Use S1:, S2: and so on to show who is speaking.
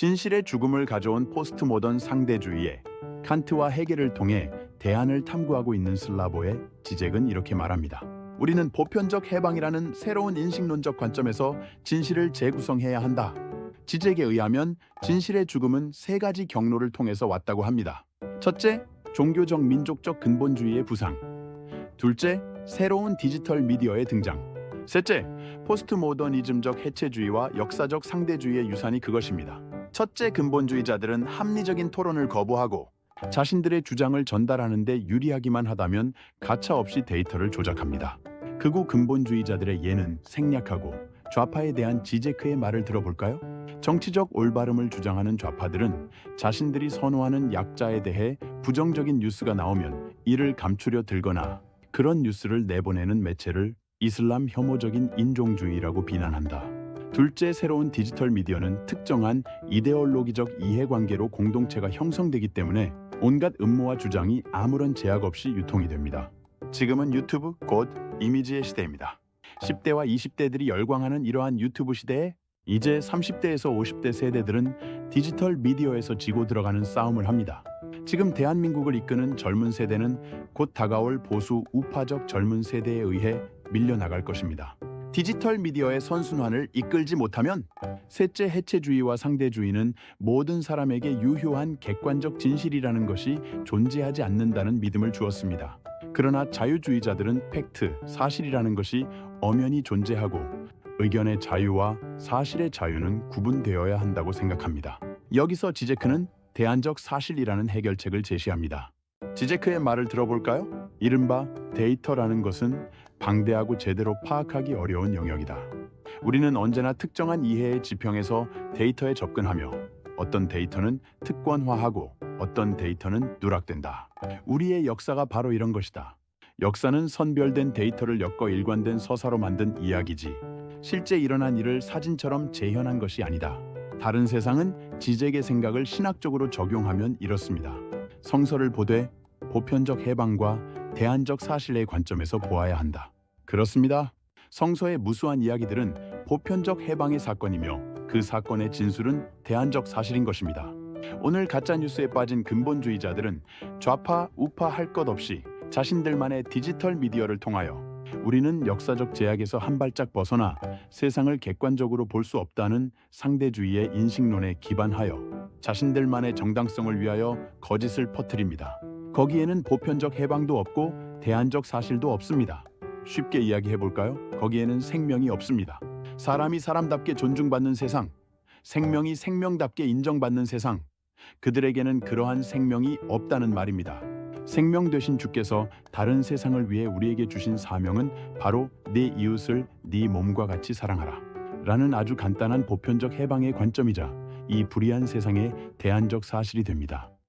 S1: 진실의 죽음을 가져온 포스트 모던 상대주의에 칸트와 헤겔을 통해 대안을 탐구하고 있는 슬라보의 지적은 이렇게 말합니다. 우리는 보편적 해방이라는 새로운 인식론적 관점에서 진실을 재구성해야 한다. 지적에 의하면 진실의 죽음은 세 가지 경로를 통해서 왔다고 합니다. 첫째, 종교적 민족적 근본주의의 부상. 둘째, 새로운 디지털 미디어의 등장. 셋째, 포스트 모더니즘적 해체주의와 역사적 상대주의의 유산이 그것입니다. 첫째 근본주의자들은 합리적인 토론을 거부하고 자신들의 주장을 전달하는 데 유리하기만 하다면 가차 없이 데이터를 조작합니다. 극우 근본주의자들의 예는 생략하고 좌파에 대한 지제크의 말을 들어볼까요? 정치적 올바름을 주장하는 좌파들은 자신들이 선호하는 약자에 대해 부정적인 뉴스가 나오면 이를 감추려 들거나 그런 뉴스를 내보내는 매체를 이슬람 혐오적인 인종주의라고 비난한다. 둘째 새로운 디지털 미디어는 특정한 이데올로기적 이해관계로 공동체가 형성되기 때문에 온갖 음모와 주장이 아무런 제약 없이 유통이 됩니다. 지금은 유튜브 곧 이미지의 시대입니다. 10대와 20대들이 열광하는 이러한 유튜브 시대에 이제 30대에서 50대 세대들은 디지털 미디어에서 지고 들어가는 싸움을 합니다. 지금 대한민국을 이끄는 젊은 세대는 곧 다가올 보수 우파적 젊은 세대에 의해 밀려나갈 것입니다. 디지털 미디어의 선순환을 이끌지 못하면 셋째 해체주의와 상대주의는 모든 사람에게 유효한 객관적 진실이라는 것이 존재하지 않는다는 믿음을 주었습니다. 그러나 자유주의자들은 팩트, 사실이라는 것이 엄연히 존재하고 의견의 자유와 사실의 자유는 구분되어야 한다고 생각합니다. 여기서 지제크는 대안적 사실이라는 해결책을 제시합니다. 지제크의 말을 들어볼까요? 이른바 데이터라는 것은 방대하고 제대로 파악하기 어려운 영역이다. 우리는 언제나 특정한 이해의 지평에서 데이터에 접근하며 어떤 데이터는 특권화하고 어떤 데이터는 누락된다. 우리의 역사가 바로 이런 것이다. 역사는 선별된 데이터를 엮어 일관된 서사로 만든 이야기지. 실제 일어난 일을 사진처럼 재현한 것이 아니다. 다른 세상은 지적의 생각을 신학적으로 적용하면 이렇습니다. 성서를 보되 보편적 해방과 대안적 사실의 관점에서 보아야 한다. 그렇습니다. 성서의 무수한 이야기들은 보편적 해방의 사건이며 그 사건의 진술은 대안적 사실인 것입니다. 오늘 가짜 뉴스에 빠진 근본주의자들은 좌파, 우파 할 것 없이 자신들만의 디지털 미디어를 통하여 우리는 역사적 제약에서 한 발짝 벗어나 세상을 객관적으로 볼 수 없다는 상대주의의 인식론에 기반하여 자신들만의 정당성을 위하여 거짓을 퍼뜨립니다. 거기에는 보편적 해방도 없고 대안적 사실도 없습니다. 쉽게 이야기해 볼까요? 거기에는 생명이 없습니다. 사람이 사람답게 존중받는 세상, 생명이 생명답게 인정받는 세상, 그들에게는 그러한 생명이 없다는 말입니다. 생명 되신 주께서 다른 세상을 위해 우리에게 주신 사명은 바로 내 이웃을 네 몸과 같이 사랑하라. 라는 아주 간단한 보편적 해방의 관점이자 이 불의한 세상의 대안적 사실이 됩니다.